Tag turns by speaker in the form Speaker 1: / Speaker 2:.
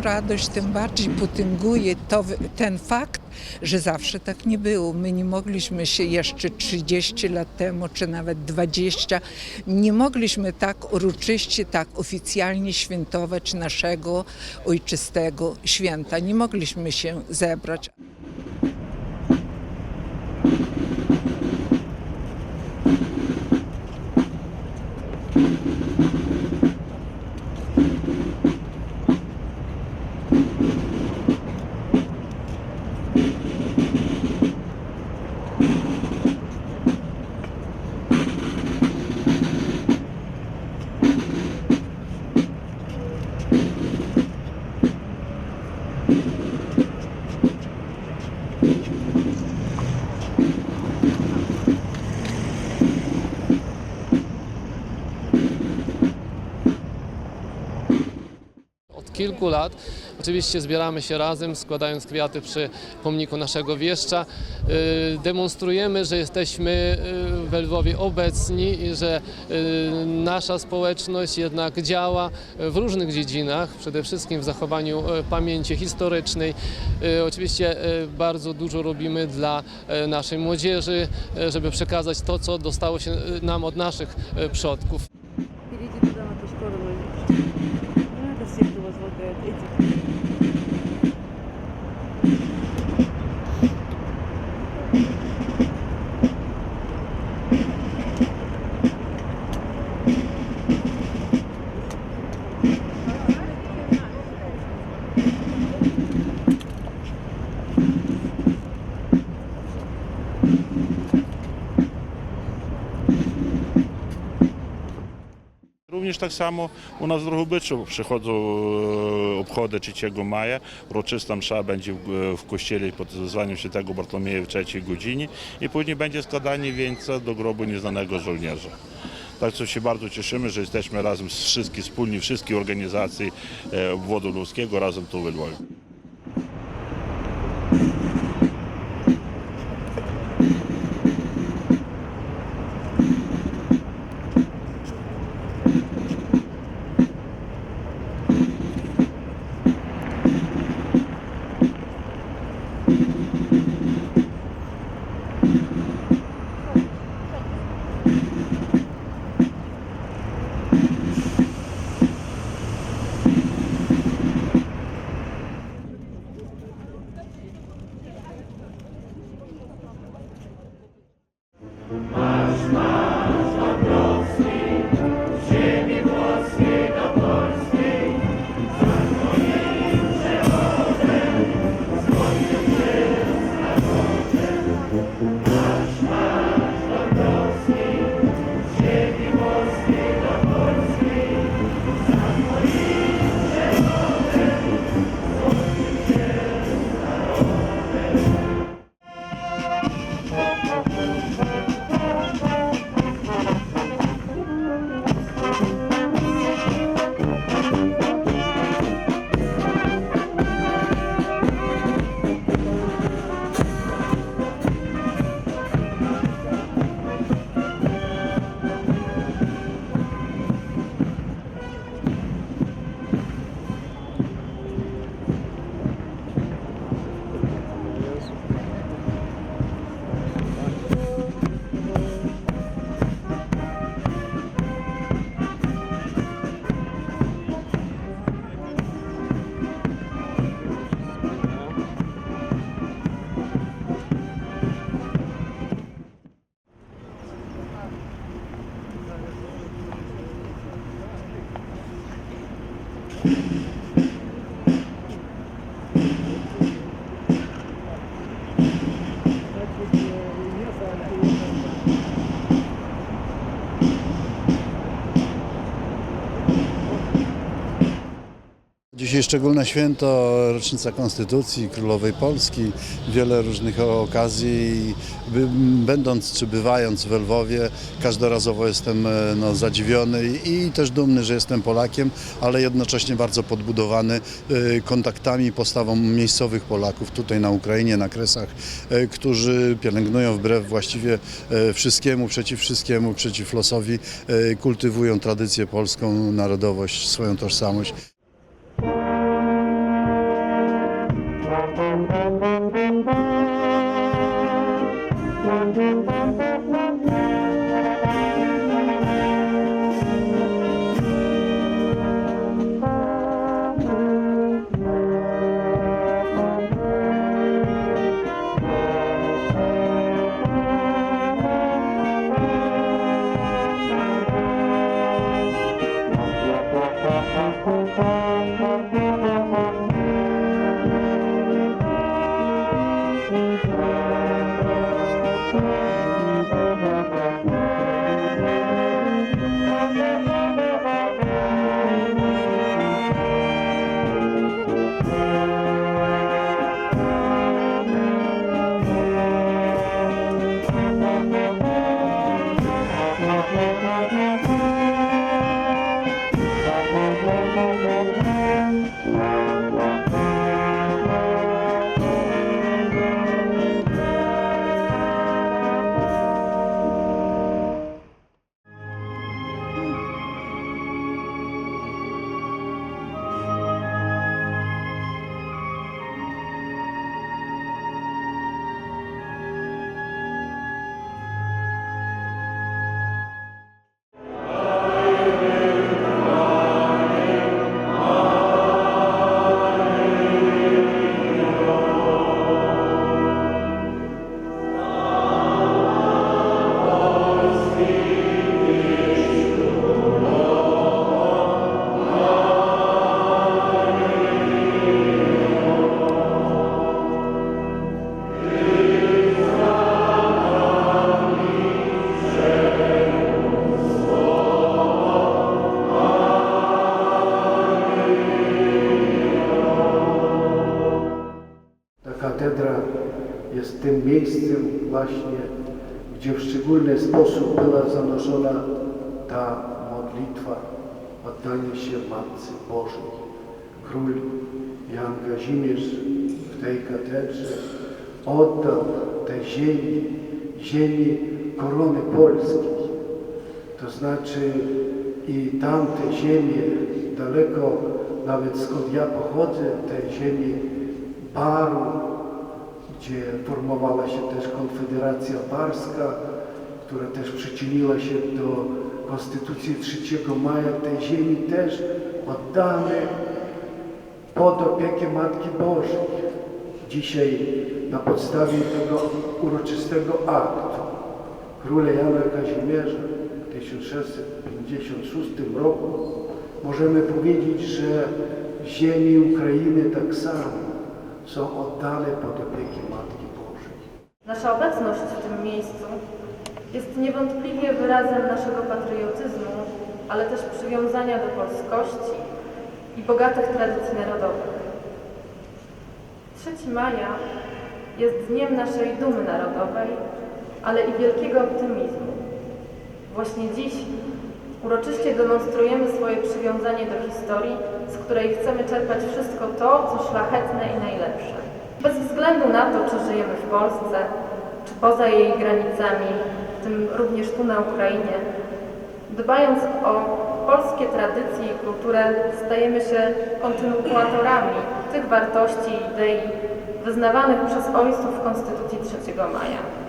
Speaker 1: radość tym bardziej potęguje to, ten fakt, że zawsze tak nie było. My nie mogliśmy się jeszcze 30 lat temu, czy nawet 20, nie mogliśmy tak uroczyście, tak oficjalnie świętować naszego ojczystego święta. Nie mogliśmy się zebrać.
Speaker 2: Od kilku lat oczywiście zbieramy się razem, składając kwiaty przy pomniku naszego wieszcza. Y, Demonstrujemy, że jesteśmy y, w Lwowie obecni i że y, nasza społeczność jednak działa w różnych dziedzinach, przede wszystkim w zachowaniu pamięci historycznej. Oczywiście bardzo dużo robimy dla naszej młodzieży, żeby przekazać to, co dostało się nam od naszych przodków.
Speaker 3: Również tak samo u nas w Drogobyczu przychodzą e, obchody 3 maja. Uroczysta msza będzie w, w kościele pod wezwaniem świętego Bartłomieja w trzeciej godzinie i później będzie składanie wieńca do grobu nieznanego żołnierza. Tak co się bardzo cieszymy, że jesteśmy razem wszystkie wspólnie, wszystkie organizacje e, obwodu ludzkiego razem tu w Lwowie.
Speaker 4: Dzisiaj szczególne święto, rocznica Konstytucji Królowej Polski, wiele różnych okazji. Będąc czy bywając w Lwowie, każdorazowo jestem e, no, zadziwiony i też dumny, że jestem Polakiem, ale jednocześnie bardzo podbudowany e, kontaktami postawą miejscowych Polaków tutaj na Ukrainie, na Kresach, e, którzy pielęgnują wbrew właściwie wszystkiemu, przeciw wszystkiemu, przeciw losowi, kultywują tradycję polską, narodowość, swoją tożsamość.
Speaker 5: Właśnie, gdzie w szczególny sposób była zanoszona ta modlitwa oddania się Matce Bożej. Król Jan Kazimierz w tej katedrze oddał tej ziemi, ziemi korony polskiej. To znaczy i tamte ziemie, daleko nawet skąd ja pochodzę, tej ziemi Baru, gdzie formowała się też Konfederacja Barska, która też przyczyniła się do Konstytucji 3 maja, tej ziemi też oddane pod opiekę Matki Bożej. Dzisiaj na podstawie tego uroczystego aktu króla Jana Kazimierza w 1656 roku możemy powiedzieć, że ziemi Ukrainy tak samo są oddane pod opiekę Matki Bożej.
Speaker 6: Nasza obecność w tym miejscu jest niewątpliwie wyrazem naszego patriotyzmu, ale też przywiązania do polskości i bogatych tradycji narodowych. 3 maja jest dniem naszej dumy narodowej, ale i wielkiego optymizmu. Właśnie dziś uroczyście demonstrujemy swoje przywiązanie do historii, z której chcemy czerpać wszystko to, co szlachetne i najlepsze. Bez względu na to, czy żyjemy w Polsce, czy poza jej granicami, w tym również tu na Ukrainie, dbając o polskie tradycje i kulturę, stajemy się kontynuatorami tych wartości i idei wyznawanych przez ojców w Konstytucji 3 maja.